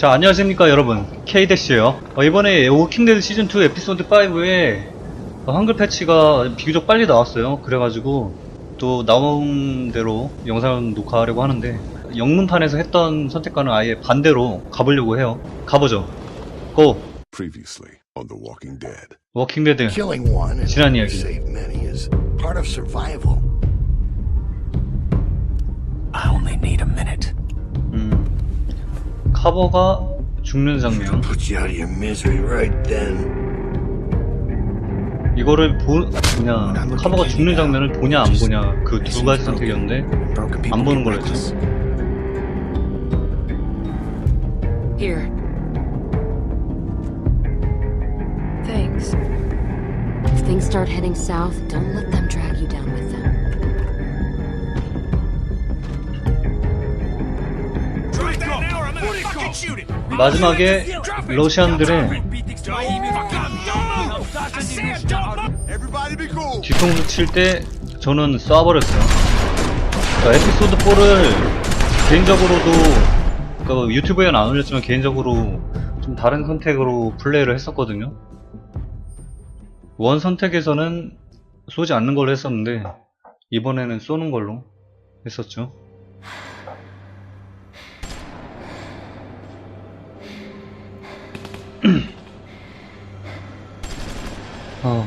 자 안녕하십니까 여러분 K-요 어, 이번에 워킹데드 시즌2 에피소드 5에 한글 패치가 비교적 빨리 나왔어요 그래가지고 또 나온 대로 영상 녹화하려고 하는데 영문판에서 했던 선택과는 아예 반대로 가보려고 해요 가보죠 고! Previously on The Walking Dead. 워킹데드 지난 이야기. I only need a minute. 음, 카버가 죽는 장면. 이거를 보, 그냥 카버가 죽는 장면을 보냐 안 보냐 그 두 가지 선택이었는데 안 보는 걸로 reckless. Here. Thanks. If things start heading south, don't let them 마지막에 러시안들의 뒤통수 칠 때 저는 쏴버렸어요. 그러니까 에피소드 4를 개인적으로도 그 유튜브에는 안 올렸지만 개인적으로 좀 다른 선택으로 플레이를 했었거든요. 원 선택에서는 쏘지 않는 걸로 했었는데 이번에는 쏘는 걸로 했었죠. 어,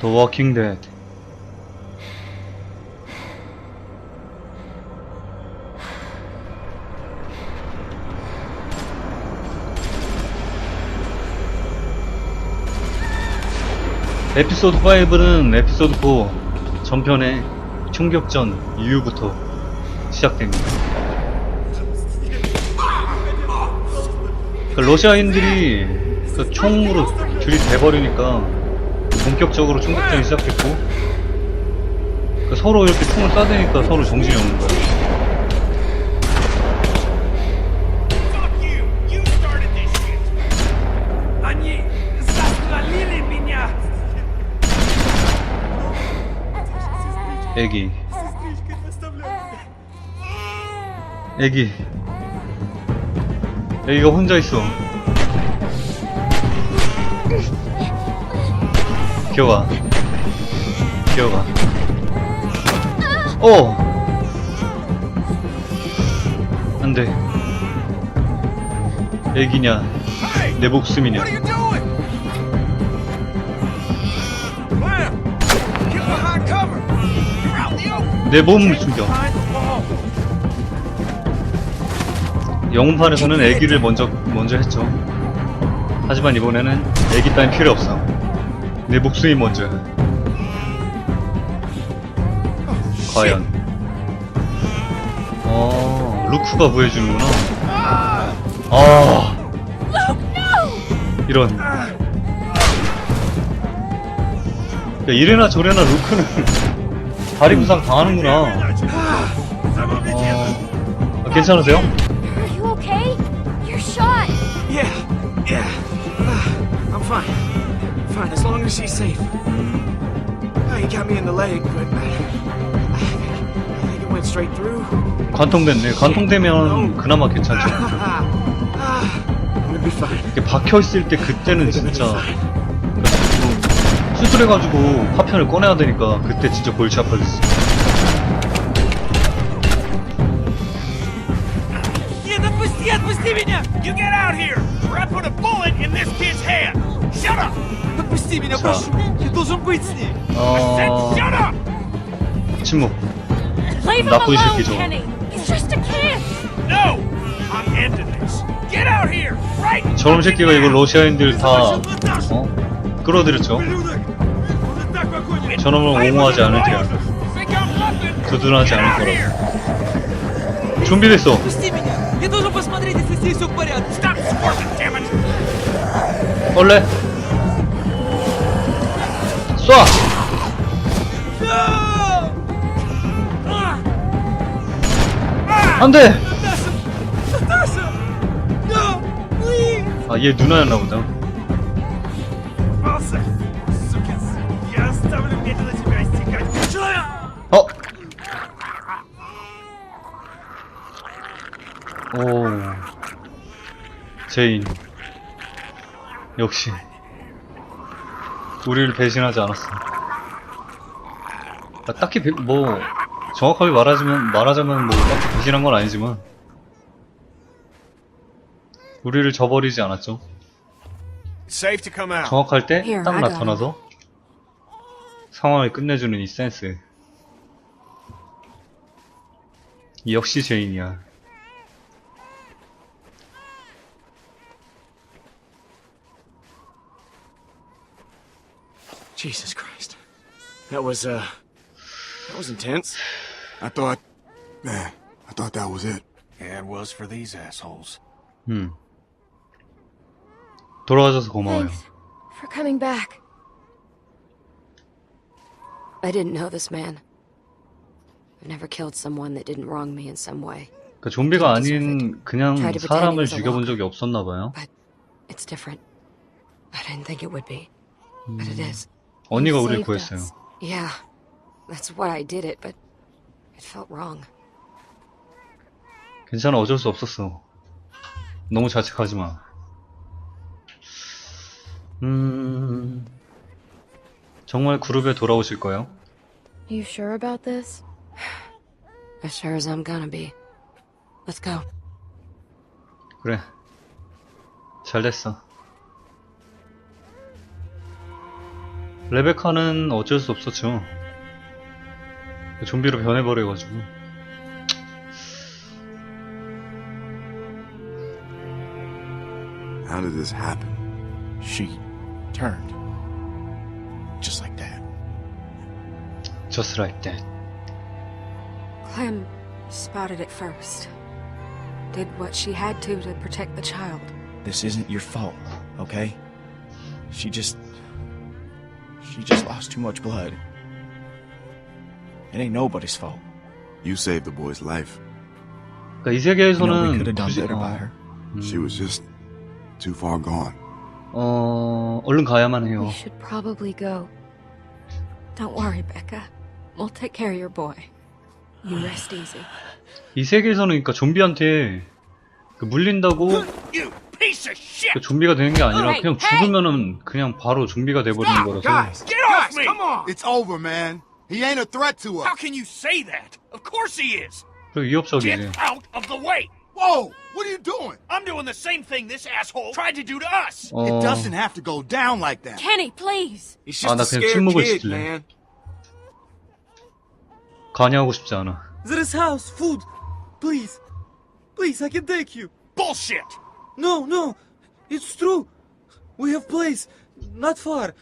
The Walking Dead. 에피소드 5는 에피소드 4 전편의 총격전 이후부터 시작됩니다. 그 러시아인들이 그 총으로 줄이 돼버리니까 본격적으로 충격전이 네. 시작됐고 그 서로 이렇게 총을 쏴대니까 서로 정신이 없는 거야. 애기. 애기. 애기가 혼자 있어. 기어가. 기어가. 어! 안 돼. 애기냐, 내 목숨이냐. 내 몸을 wall! 영문판에서는 애기를 먼저 먼저 했죠. 하지만 이번에는 애기 따윈 필요 없어. 내 목숨이 먼저야. 과연. 어, 루크가 구해주는구나. 아. 이런. 야, 이래나 저래나 루크는 다리 부상 당하는구나. 어, 아, 괜찮으세요? Are you okay? You're shot! Yeah, yeah. Uh, I'm fine. Fine, as long as she's safe. Oh, he got me in the leg, but I, I think it went straight through. 관통됐네. 관통되면 그나마 괜찮죠. Ah, ah, I'm gonna be fine. 이렇게 박혀 있을 때 그때는 진짜 수술해가지고 파편을 꺼내야 되니까 그때 진짜 골치 아파졌어. Нет, отпусти, отпусти меня! You get out here! Or I put a bullet in this kid's head! Shut up! 있니 민혁아? 또 숨고 있으니. 어. 침묵. 나쁜 새끼죠. 저런 새끼가 이거 러시아인들 다 어? 끌어들였죠. 저놈을 옹호하지 않을 테야. 두둔하지 않을 거라고. 준비됐어. 원래 쏴. 안돼. No, please. 아 얘 누나였나 보다. Попался! Сука, я оставлю медленно тебя истекать! Человек! 어? 오. 제인. 역시. 우리를 배신하지 않았어. 아, 딱히 배- 뭐 정확하게 말하자면 말하자면 뭐 딱히 배신한 건 아니지만 우리를 저버리지 않았죠. 정확할 때 딱 나타나서 상황을 끝내주는 이 센스. 역시 제인이야. Jesus Christ. That was, uh, that was intense. I thought, man, I thought that was it. Yeah, it was for these assholes. 음. 돌아와줘서 고마워요. Thanks for coming back. I didn't know this man. I've never killed someone that didn't wrong me in some way. 그러니까 좀비가 아닌 그냥 Try to pretend 사람을 he was 죽여본 alive. 적이 없었나봐요. But it's different. I didn't think it would be. But it is. 언니가 우리를 구했어요. Yeah. That's why I did it, but it felt wrong. 괜찮아 어쩔 수 없었어. 너무 자책하지 마. 음. 정말 그룹에 돌아오실 거예요? You sure about this? As sure as I'm gonna be. Let's go. 그래. 잘 됐어. 레베카는 어쩔 수 없었죠. 좀비로 변해버려가지고. How did this happen? She turned. Just like that. Just like that. Clem spotted it first. Did what she had to to protect the child. This isn't your fault, okay? She just. She just lost too much blood. It ain't nobody's fault. You saved the boy's life. 그러니까 이 You know, we 세계에서는 could have done 굳이- better by 어, her. She was just too far gone. 어, 얼른 가야만 We 해요. should probably go. Don't worry, Becca. We'll take care of your boy. You rest easy. 이 세계에서는 그러니까 좀비한테 그 물린다고 You piece of shit! 그 좀비가 되는 게 아니라 그냥! 죽으면은 그냥 바로 좀비가 돼버리는 거라서 Get off me! come on! It's over, man. He ain't a threat to How can you say that? Of course he is! 그리고 위협적이지. Get out of the way! Whoa! What are you doing? I'm doing the same thing this asshole tried to do to us! 어, It doesn't have to go down like that. Kenny, please! He's 아, just 나 a 그냥 scared 침묵을 kid, 지킬래. man. 관여하고 싶지 않아. There is house, food. Please. Please, I can take you. Bullshit! No, no. It's true. We have place. Not far.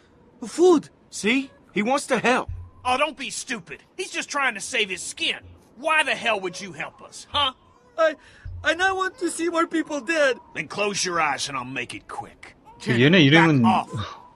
Food. See? He wants to help. Oh, don't be stupid. He's just trying to save his skin. Why the hell would you help us, huh? I I not want to see more people dead. Then close your eyes and I'll make it quick. 그 얘네 이름은 Back off.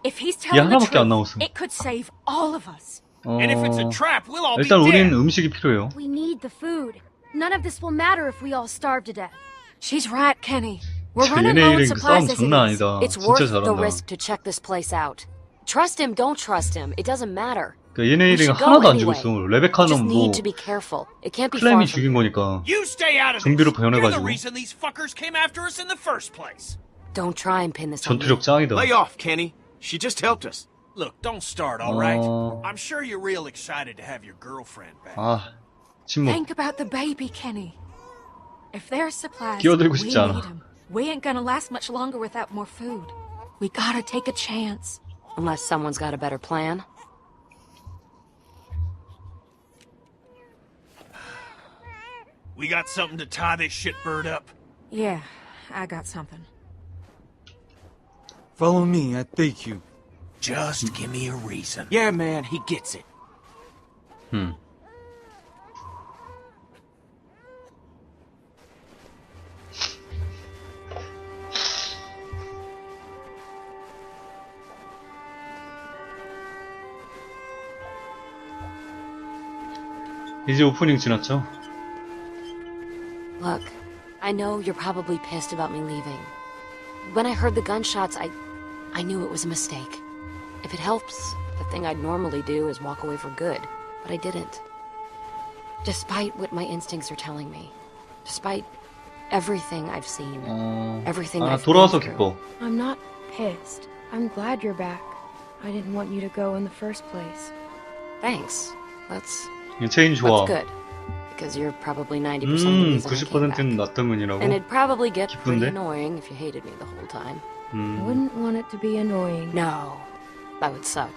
If he's telling the 하나밖에 안 truth, 나왔어. it could save all of us. 어, And if it's a trap, we'll all be 일단 우린 dead. 음식이 필요해요. We need the food. None of this will matter if we all starve to death. She's right, Kenny. We're 저 running 얘네 low on 이름 싸움 supplies as it 장난 is. 아니다. It's 진짜 worth the 잘한다. risk to check this place out. Trust him, don't trust him. It doesn't matter. 그러니까 얘네 We 이름 should go 하나도 안 anyway. 죽였어. Just 레베카는 뭐 need to be careful. It can't be far 클램이 from 죽인 거니까. You stay out of 좀비로 this. You're the 변해가지고. reason these fuckers came after us in the first place. Don't try and pin this on me. 전투력 짱이다. Lay off, Kenny. She just helped us. Look, don't start, all right? 어. I'm sure you're real excited to have your girlfriend back. 아, 침묵. Think about the baby, Kenny. If there's supplies, 끼어들고 we 싶지 않아. need 'em. We ain't gonna last much longer without more food. We gotta take a chance. Unless someone's got a better plan. We got something to tie this shitbird up. Yeah, I got something. Follow me. I take you. Just give me a reason. Yeah, man, he gets it. 음. 이제 오프닝 지났죠? Look, I know you're probably pissed about me leaving. When I heard the gunshots, I I knew it was a mistake. If it helps, the thing I'd normally do is walk away for good, but I didn't. Despite what my instincts are telling me, despite Everything I've seen. 어, Everything 아, I've 돌아와서 been through. 기뻐. I'm not pissed. I'm glad you're back. I didn't want you to go in the first place. Thanks. That's 체인 좋아. that's good. Because you're probably 90% of the 음, reason I came 90%는 back. 나 때문이라고? And it'd probably get pretty 기쁜데? annoying if you hated me the whole time. I 음, wouldn't want it to be annoying. No, that would suck.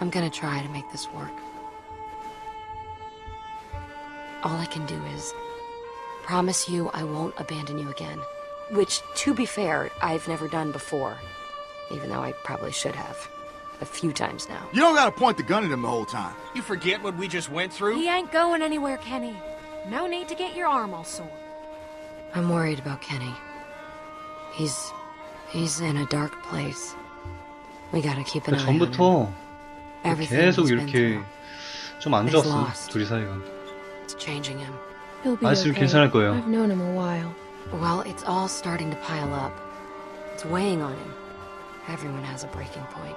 I'm gonna try to make this work. All I can do is promise you I won't abandon you again. Which, to be fair, I've never done before. Even though I probably should have. A few times now. You don't gotta point the gun at him the whole time. You forget what we just went through? He ain't going anywhere, Kenny. No need to get your arm all sore. I'm worried about Kenny. He's. he's in a dark place. We gotta keep an 그 eye on him. 전부터 Everything 계속 he's been 이렇게 through. 좀 안 He's 좋았어. lost. 둘이 사이가. It's changing him. He'll be 아저씨 okay. 괜찮을 거예요. I've known him a while. Well, it's all starting to pile up. It's weighing on him. Everyone has a breaking point.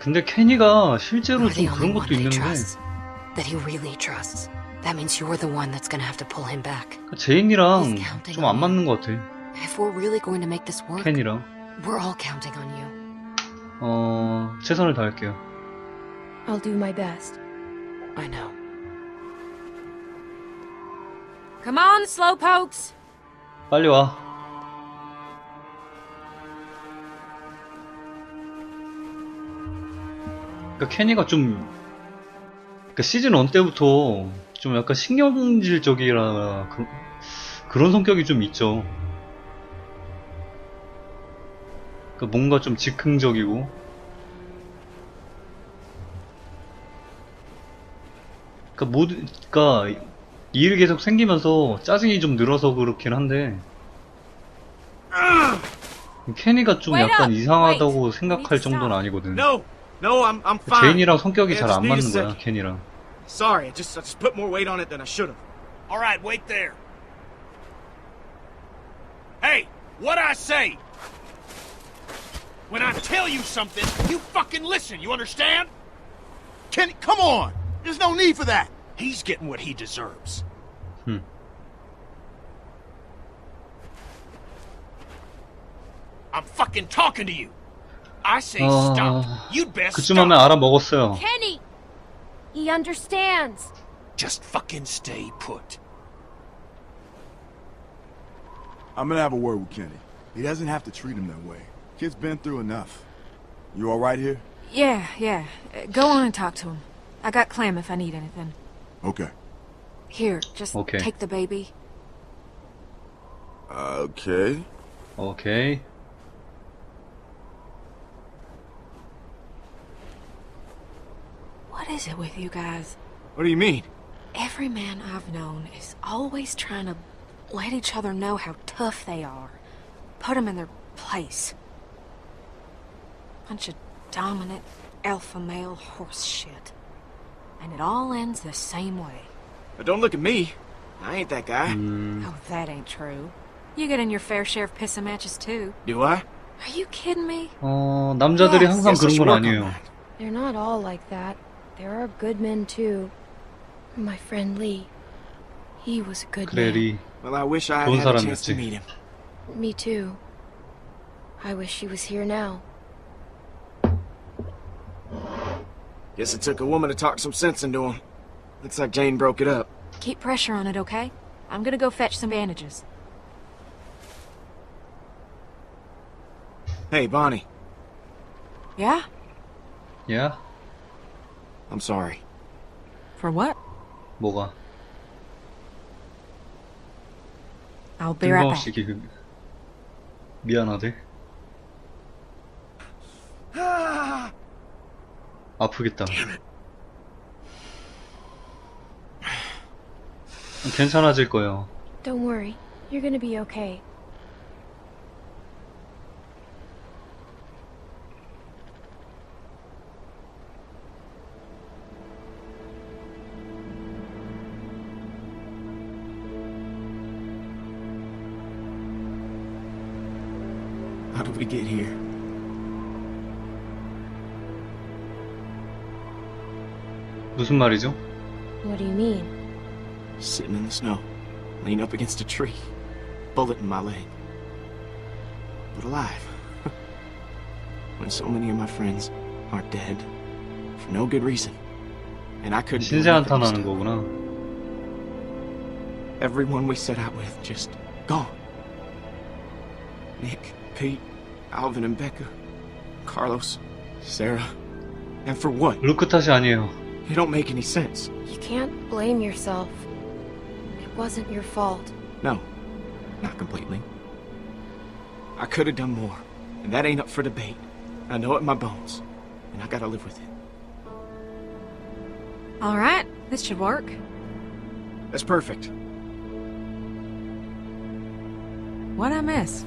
근데 케니가 실제로 좀 그런 것도 있는데 제인이랑 좀 안 맞는 것 같아 케니랑 어... 최선을 다할게요 I'll do my best. I know. Come on, slowpokes. 빨리 와. 그러니까 케니가 좀 그러니까 시즌 1 때부터 좀 약간 신경질적이라 그, 그런 성격이 좀 있죠. 그러니까 뭔가 좀 즉흥적이고 그러니까 모두 그러니까 일이 계속 생기면서 짜증이 좀 늘어서 그렇긴 한데 케니가 좀 약간! 이상하다고. 생각할 정도는. 아니거든. No, no, I'm I'm fine. 제인이랑 성격이 Yeah, 잘 just 안 need a 맞는 거야, second. 케니랑. Sorry, I just I just put more weight on it than I should have. All right, wait there. Hey, what I say? When I tell you something, you fucking listen, you understand? Kenny, come on! There's no need for that. He's getting what he deserves. Hmm. I'm fucking talking to you. I say 어, stop. You'd best 그쯤 stop. 하면 알아먹었어요. Kenny! He understands. Just fucking stay put. I'm gonna have a word with Kenny. He doesn't have to treat him that way. Kid's been through enough. You alright here? Yeah, yeah. Uh, Go on and talk to him. I got Clem if I need anything. Okay. Here, just Okay. take the baby. Okay. 오케이. What is it with you guys? What do you mean? Every man I've known is always trying to let each other know how tough they are. Put them in their place. Bunch of dominant alpha male horse shit. And it all ends the same way. But don't look at me. I ain't that guy. Oh, that ain't true. You get in your fair share of pissing matches too. Do I? Are you kidding me? 어, 남자들이 Yes. 항상 Guess I 그런 should 건 work on 아니에요. that. They're not all like that. There are good men too. My friend Lee. He was a good Clary. man. Well, I wish I had a chance to meet him. Me too. I wish he was here now. Guess it took a woman to talk some sense into him. Looks like Jane broke it up. Keep pressure on it, okay? I'm gonna go fetch some bandages. Hey, Bonnie. Yeah? Yeah? I'm sorry. For what? 뭐가? I'll be right back. 그 미안하대. 아프겠다. 괜찮아질 거예요. Don't worry. You're gonna be okay. 무슨 말이죠? What do you mean? sitting in the snow, leaned up against a tree, bullet in my leg. But alive. when so many of my friends are dead for no good reason. And I couldn't do 신세 anything to 한탄하는 stop it. 거구나. Everyone we set out with just gone. Nick, Pete, Alvin and Becca, Carlos, Sarah. And for what? 루크 탓이 아니에요. It don't make any sense. You can't blame yourself. It wasn't your fault. No, not completely. I could have done more, and that ain't up for debate. I know it in my bones, and I gotta live with it. All right, this should work. That's perfect. What I miss?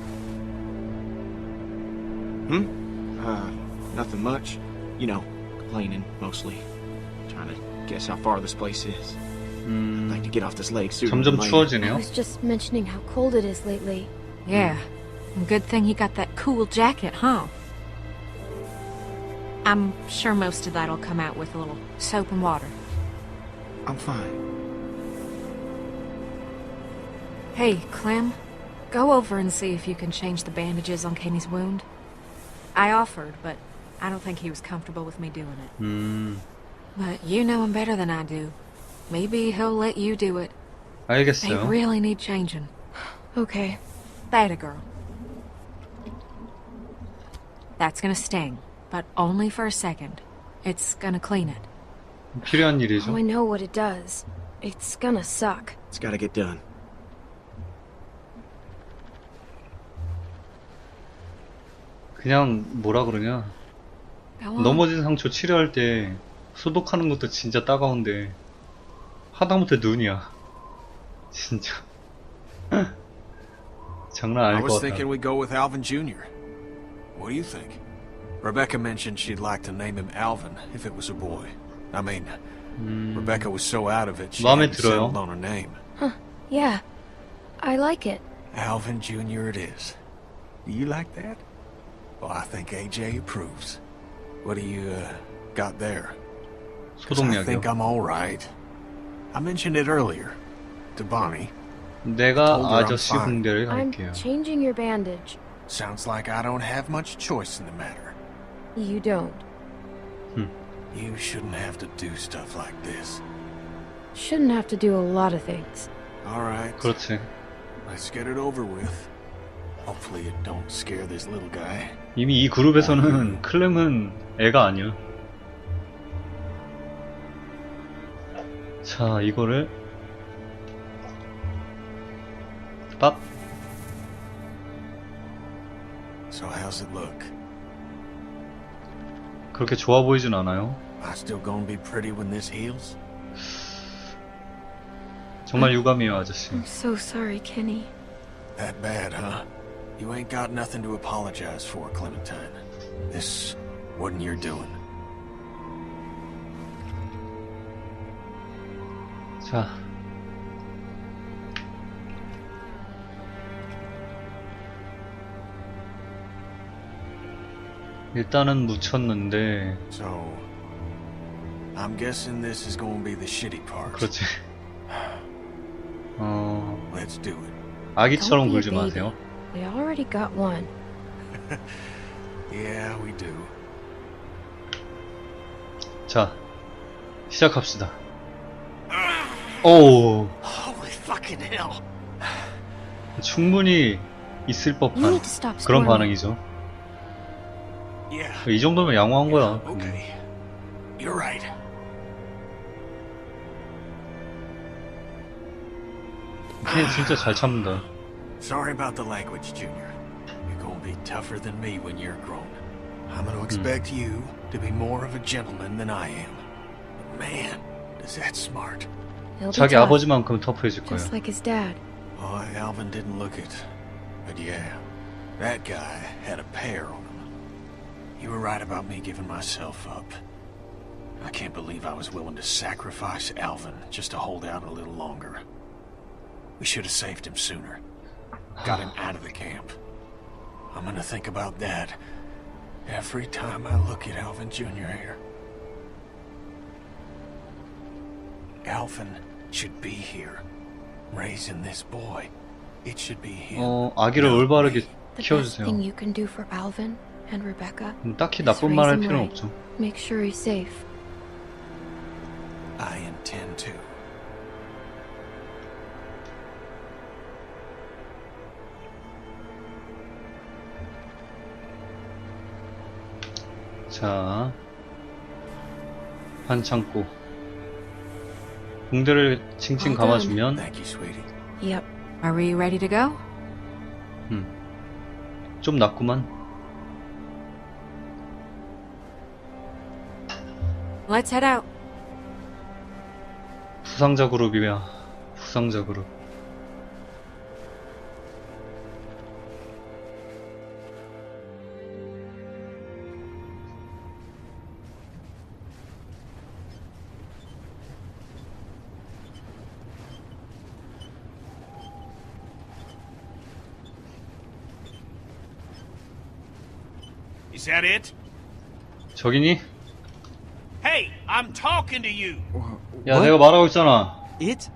Hmm? Uh, nothing much. You know, complaining mostly. Trying to guess how far this place is. I'd like to get off this lake sooner 점점 than later. I 추워지네요. was just mentioning how cold it is lately. Yeah. Good thing he got that cool jacket, huh? I'm sure most of that'll come out with a little soap and water. I'm fine. Hey, Clem, go over and see if you can change the bandages on Kenny's wound. I offered, but I don't think he was comfortable with me doing it. 음, But you know him better than I do. Maybe he'll let you do it. They 알겠어요. really need changing. Okay. That a girl. That's gonna sting, but only for a second. It's gonna clean it. 필요한 Oh, 일이죠. I know what it does. It's gonna suck. It's gotta get done. 그냥 뭐라 그러냐. Go on. 넘어진 상처 치료할 때 소독하는 것도 진짜 따가운데 하다못해 눈이야. 진짜. 장난 I 아닐 was 것 같다. thinking we go with Alvin Jr. What do you think? Rebecca mentioned she'd like to name him Alvin if it was a boy. I mean, Rebecca was so out of it she 마음에 hadn't 들어요. settled on her name. Yeah. I like it. Alvin Jr. it is. Do you like that? Well, I think AJ approves. What do you, uh, got there? 'Cause I think 소독약이요. I'm alright. I mentioned it earlier. To Bonnie. 내가 told her I'm 아저씨 fine. 홍대를 I'm 갈게요. changing your bandage. Sounds like I don't have much choice in the matter. You don't. You shouldn't have to do stuff like this. Shouldn't have to do a lot of things. Alright. 그렇지. Let's get it over with. Hopefully it don't scare this little guy. 이미 이 그룹에서는 클램은 애가 아니야. 자, 이거를 밥 So how's it look? 그렇게 좋아 보이진 않아요. I still gonna be pretty when this heals? 정말 유감이에요, 아저씨. I'm so sorry, Kenny. That bad, huh? You ain't got nothing to apologize for, Clementine. This wasn't your doing. 자. 일단은 묻혔는데 So, I'm guessing this is gonna be the shitty part. 그렇지. 어, Let's do it. 아기처럼 굴지. 마세요. We already got one. Yeah, we do. 자, 시작합시다. 오, Holy fucking hell! 충분히 있을 법한 그런. 반응이죠. Yeah. 이 정도면 양호한 거야. Okay. You're right. 걔 진짜 잘 참는다. Sorry about the language, Junior. You're gonna be tougher than me when you're grown. I'm gonna expect you to be more of a gentleman than I am. But man, is that smart. He'll be 자기 tough, 아버지만큼 터프해질 거야. just like his dad. Oh, Alvin didn't look it. But yeah, that guy had a pair on him. You were right about me giving myself up. I can't believe I was willing to sacrifice Alvin just to hold out a little longer. We should have saved him sooner. Got him out of the camp. I'm gonna think about that every time I look at Alvin Jr. here. Alvin should be here, raising this boy. It should be him. 어, 아기를 not 올바르게 me. The best 키워주세요. thing you can do for Alvin and Rebecca 음, 딱히 is 나쁜 말 할 raise him 필요는 right. 없죠. Make sure he's safe. I intend to. 자, 반창고. 붕대를 칭칭. 감아주면. Yep. Are we ready to go? 좀 낫구만. Let's head out. 부상자 그룹이야. 부상자 그룹. Is that it? 저기니? Hey, I'm talking to you. 야, What? 내가 말하고 있잖아. It?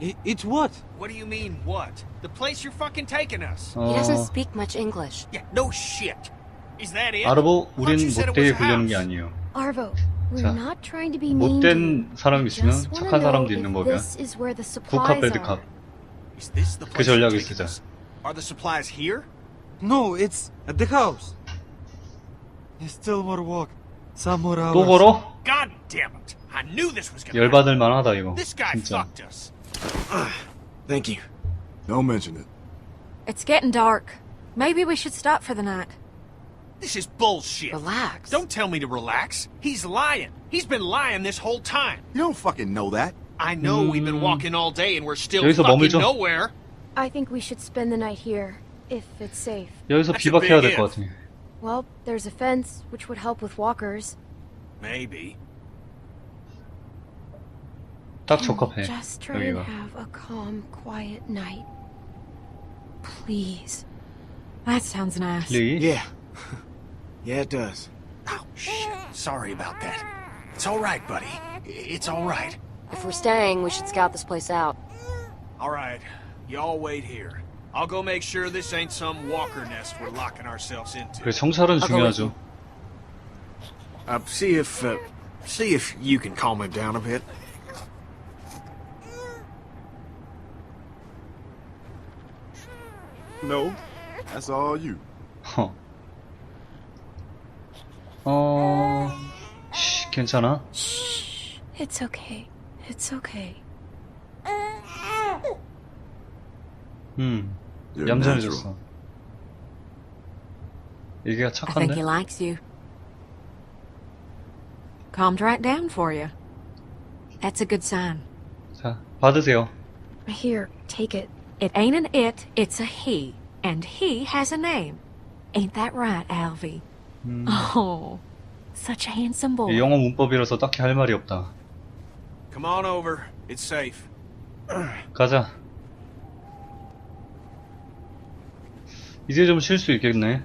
it? It's what? What do you mean, what? The place you're fucking taking us. 어, He doesn't speak much English. Yeah, no shit. Is that it? 아르보, Thought 우린 you said it 못되게 was a 굴려는 게 house. 아니에요. Arvo, we're 자, not trying to be mean. to you. 못된 사람이 있으면 Just wanna 착한 know 사람도 if 있는 법이야. This is where the 굿캅, supplies 배드캅. are. Is this the 그 place you're 전략을 taking 쓰자. us? Are the supplies here? No, it's at the house. There's still more walk. Some more hours. 또 걸어? God damn it! I knew this was gonna 열받을 만하다, 이거. happen. This guy 진짜. fucked us. Thank you. Don't mention it. It's getting dark. Maybe we should stop for the night. This is bullshit. Relax. Don't tell me to relax. He's lying. He's been lying this whole time. You don't fucking know that. I know we've been 음. walking all day and we're still 여기서 fucking 머물죠. nowhere. I think we should spend the night here, if it's safe. 여기서 That's a 비박해야 big 될 것 if. 같아. Well, there's a fence, which would help with walkers. Maybe. Daha çok kapı. Just try and have a calm, quiet night. Please. That sounds nice. Please? Yeah. yeah, it does. Oh, shit. Sorry about that. It's all right, buddy. It's all right. If we're staying, we should scout this place out. All right. Y'all wait here. I'll go make sure this ain't some walker nest we're locking ourselves into. 그래, 정찰은 I'll go with 중요하죠. Uh, see if, uh, see if you can calm him down a bit. No, that's all you. 허. 어, 쉬, 괜찮아? Shh. It's okay. It's okay. 음, You're 얌전해졌어. 얘기가 I think 착한데? he likes you. Calmed right down for you. That's a good sign. 자, 받으세요. Here, take it. It ain't an it, it's a he. And he has a name. Ain't that right, Alvy? 음, Oh, such a handsome boy. 이 영어 문법이라서 딱히 할 말이 없다. Come on over. It's safe. 가자. 이제 좀 쉴 수 있겠네.